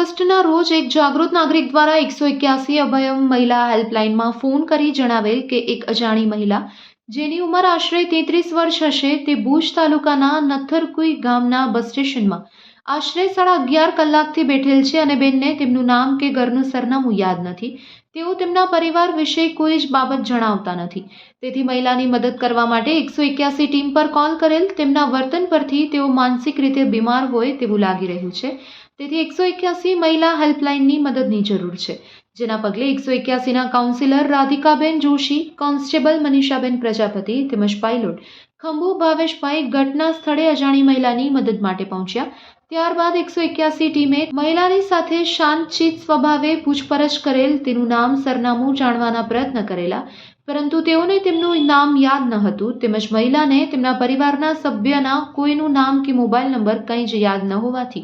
ઓગસ્ટના રોજ એક જાગૃત નાગરિક દ્વારા એકસો એક્યાસી અભયમ મહિલા હેલ્પલાઇનમાં ફોન કરી જણાવેલ કે એક અજાણી મહિલા, જેની ઉંમર આશરે તેત્રીસ વર્ષ હશે, તે ભુજ તાલુકાના નથરકુઈ ગામના બસ સ્ટેશનમાં આશરે સાડા અગિયાર કલાકથી બેઠેલ છે અને બેનને તેમનું નામ કે ઘરનું સરનામું યાદ નથી. તેઓ તેમના પરિવાર વિશે કોઈ જ બાબત જણાવતા નથી. તેથી મહિલાની મદદ કરવા માટે એકસો એક્યાસી ટીમ પર કોલ કરેલ તેમના વર્તન પરથી તેઓ માનસિક રીતે બીમાર હોય તેવું લાગી રહ્યું છે. તેથી એકસો એક્યાસી મહિલા હેલ્પલાઇનની મદદની જરૂર છે. જેના પગલે એકસો એક્યાસીના કાઉન્સિલર રાધિકાબેન જોશી, કોન્સ્ટેબલ મનીષાબેન પ્રજાપતિ તેમજ પાયલોટ ખંભુ ભાવેશભાઈ ઘટના સ્થળે અજાણી મહિલાની મદદ માટે પહોંચ્યા. ત્યારબાદ એકસો એક્યાસી ટીમે મહિલાની સાથે શાંતચિત સ્વભાવે પૂછપરછ કરેલ, તેનું નામ, સરનામું જાણવાના પ્રયત્ન કરેલા પરંતુ તેઓને તેમનું નામ યાદ ન હતું. તેમજ મહિલાને તેમના પરિવારના સભ્યના કોઈનું નામ કે મોબાઈલ નંબર કંઈ જ યાદ ન હોવાથી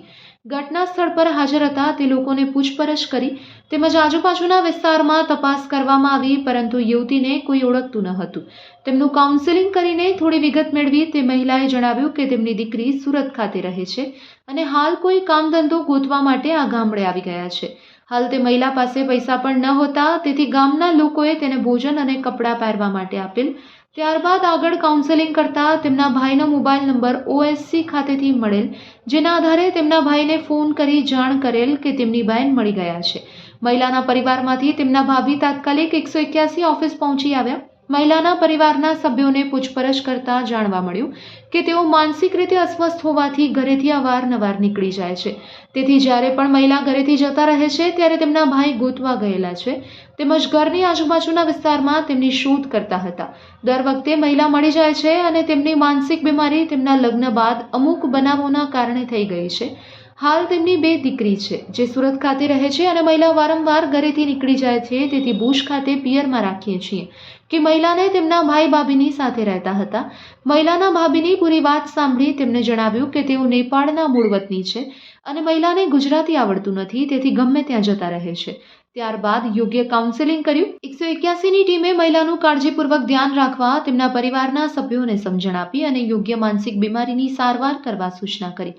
ઘટના સ્થળ પર હાજર હતા. તે લોકોને પૂછપરછ કરી તેમજ આજુબાજુના વિસ્તારમાં તપાસ કરવામાં આવી, પરંતુ યુવતીને કોઈ ઓળખતું ન હતું. તેમનું કાઉન્સેલિંગ કરીને થોડી વિગત મેળવી તે મહિલાએ જણાવ્યું કે તેમની દીકરી સુરત ખાતે રહે છે અને હાલ કોઈ કામ ધંધો ગોતવા માટે આ ગામડે આવી ગયા છે. હાલ તે મહિલા પાસે પૈસા પણ ન હતા, તેથી ગામના લોકોએ તેને ભોજન અને કપડાં પહેરવા માટે આપેલ. ત્યારબાદ આગળ કાઉન્સેલિંગ કરતા તેમના ભાઈનો મોબાઈલ નંબર ઓએસસી ખાતેથી મળેલ, જેના આધારે તેમના ભાઈને ફોન કરી જાણ કરેલ કે તેમની બહેન મળી ગયા છે. મહિલાના પરિવારમાંથી તેમના ભાભી તાત્કાલિક એકસો એક્યાસી ઓફિસ પહોંચી આવ્યા. મહિલાના પરિવારના સભ્યોને પૂછપરછ કરતા જાણવા મળ્યું કે તેઓ માનસિક રીતે અસ્વસ્થ હોવાથી ઘરેથી અવારનવાર નીકળી જાય છે. તેથી જ્યારે પણ મહિલા ઘરેથી જતા રહે છે, ત્યારે તેમના ભાઈ ગોતવા ગયેલા છે. તેમજ ઘરની આજુબાજુના વિસ્તારમાં તેમની શોધ કરતા હતા. દર વખતે મહિલા મળી જાય છે અને તેમની માનસિક બીમારી તેમના લગ્ન બાદ અમુક બનાવોના કારણે થઈ ગઈ છે. હાલ તેમની બે દીકરી છે, જે સુરત ખાતે રહે છે અને મહિલા વારંવાર ઘરેથી નીકળી જાય છે, તેથી ભુજ ખાતે પિયરમાં રાખીએ છીએ કે મહિલાને તેમના ભાઈ ભાભીની સાથે રહેતા હતા. મહિલાના ભાભીની પૂરી વાત સાંભળી તેમને જણાવ્યું કે તેઓ નેપાળના મૂળ વતની છે અને મહિલાને ગુજરાતી આવડતું નથી, તેથી ગમે ત્યાં જતા રહે છે. ત્યારબાદ યોગ્ય કાઉન્સેલિંગ કર્યું. એકસો એક્યાસીની ટીમે મહિલાનું કાળજીપૂર્વક ધ્યાન રાખવા તેમના પરિવારના સભ્યોને સમજણ આપી અને યોગ્ય માનસિક બીમારીની સારવાર કરવા સૂચના કરી.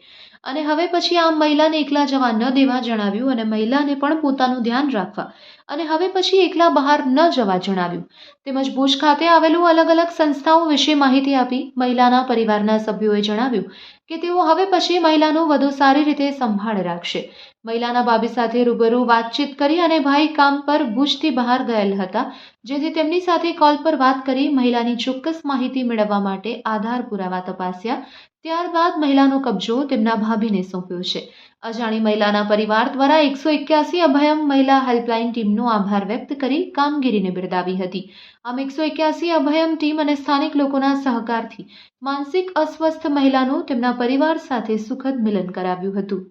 અને હવે પછી આમ મહિલાને એકલા જવા ન દેવા જણાવ્યું અને મહિલાને પણ પોતાનું ધ્યાન રાખવા અને હવે પછી એકલા બહાર ન જવા જણાવ્યું. તેમજ ભુજ ખાતે આવેલું અલગ અલગ સંસ્થાઓ વિશે માહિતી આપી મહિલાના પરિવારના સભ્યોએ જણાવ્યું કે તેઓ હવે પછી મહિલાનું વધુ સારી રીતે સંભાળ રાખશે. મહિલાના ભાભી સાથે રૂબરૂ વાતચીત કરી અને ભાઈ કામ પર ભુજથી બહાર ગયેલ હતા, જેથી તેમની સાથે કોલ પર વાત કરી મહિલાની ચોક્કસ માહિતી મેળવવા માટે આધાર પુરાવા તપાસ્યા. ત્યારબાદ મહિલાનો કબજો તેમના ભાભીને સોંપ્યો છે. અજાણી મહિલાના પરિવાર દ્વારા એકસો એક્યાસી અભયમ મહિલા હેલ્પલાઇન ટીમનો આભાર વ્યક્ત કરી કામગીરીને બિરદાવી હતી. આમ એકસો એક્યાસી અભયમ ટીમ અને સ્થાનિક લોકોના સહકારથી માનસિક અસ્વસ્થ મહિલાનું તેમના પરિવાર સાથે સુખદ મિલન કરાવ્યું હતું.